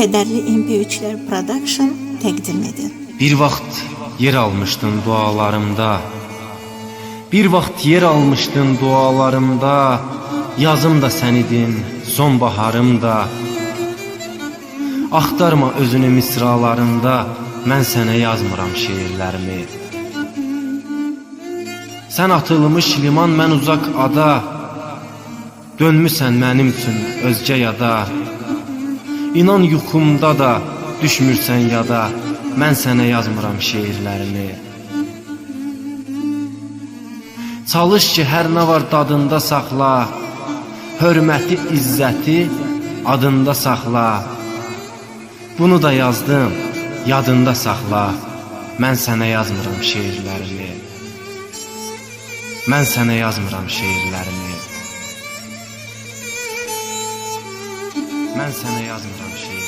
Kədərli MP3-lər Production təqdim edir. Bir vaxt yer almışdın dualarımda. Bir vaxt yer almışdın dualarımda. Yazım da sən idin, sonbaharım da. Axtarma özünü misralarında. Mən sənə yazmıram şeirlərimi. Sən atılmış liman, mən uzaq ada. Dönmüsən mənim üçün özgə yada. İnan yuxumda da düşmürsən yada. Mən sənə yazmıram şeirlərimi. Çalış ki, hər nə var dadında saxla. Hörməti, izzəti adında saxla. Bunu da yazdım, yadında saxla. Mən sənə yazmıram şeirlərimi. Mən sənə yazmıram şeirlərimi. Mən sənə yazmıram şeirlərimi.